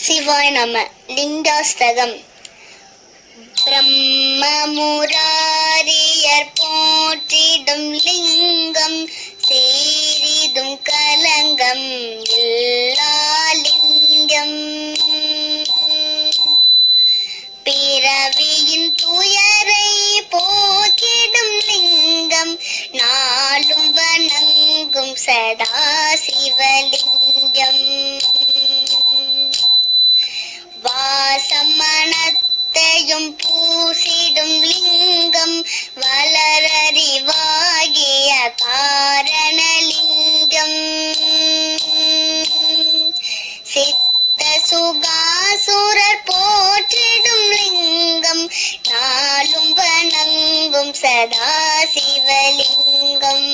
சிவாய் நம. லிங்காஸ்தகம் பிரம்மமுராரியர் போற்றிடும் லிங்கம் சேரிதும் கலங்கம் இல்லா லிங்கம். பிறவியின் துயரை போக்கிடும் லிங்கம் நாளும் வணங்கும் சதா சிவலிங்கம் வணங்கும் சதா சிவலிங்கம்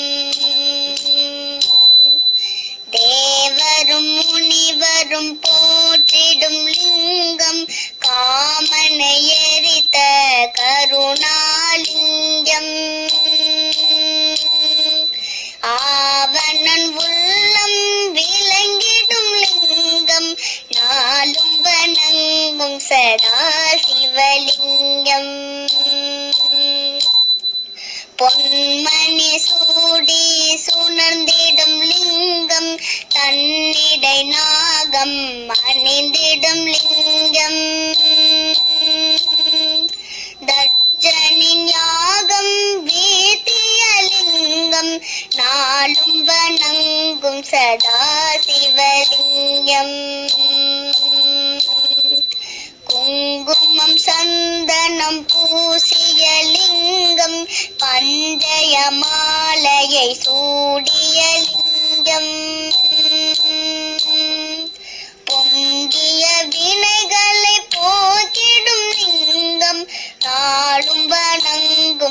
தேவரும் முனிவரும் போற்றிடும் லிங்கம். காமனை எரித்த கருணாலிங்கம். தன்னிடை நாகம் அணிந்திடும் லிங்கம். தட்சனின் யாகம் வீத்திய லிங்கம். நாளும் வணங்கும் சதா சிவலிங்கம். குங்குமம் சந்தனம் பூசிய லிங்கம். பஞ்சய மாலையை சூடிய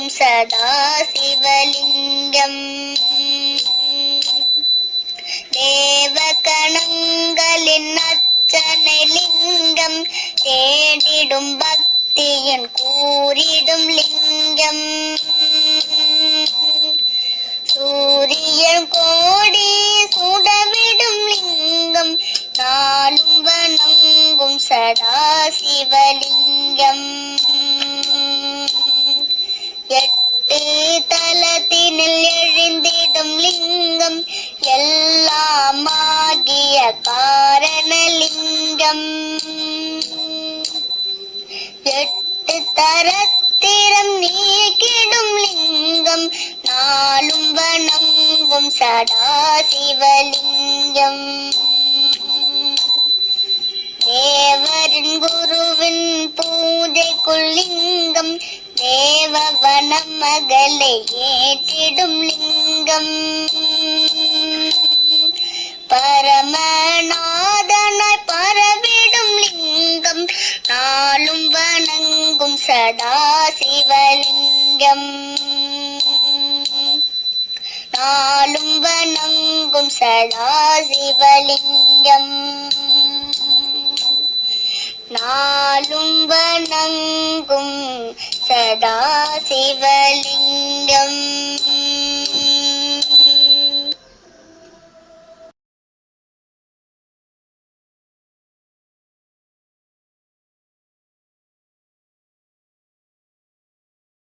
சதா சிவலிங்கம். தேவ அச்சனை லிங்கம் தேடிடும் பக்தியின் கூறிடும் லிங்கம். சூரியன் கோடி சுடவிடும் லிங்கம். நாளும் வணங்கும் சதா சிவலிங்கம். எட்டு தலத்தினில் எழுந்திடும் லிங்கம் எல்லாமாகிய காரணலிங்கம். எட்டு தரத்திரம் நீக்கிடும் லிங்கம் நாளும் வணங்கும் சடாசிவலிங்கம் தேவரின் குருவின் பூஜைக்குள் லிங்கம் தேவவன மகளை ஏற்றிடும் லிங்கம். பரமநாதனாய் பரவிடும் லிங்கம். நாளும் வணங்கும் சதா சிவலிங்கம். நாளும் வணங்கும் சதா சிவலிங்கம். சதா சிவலிங்கம்.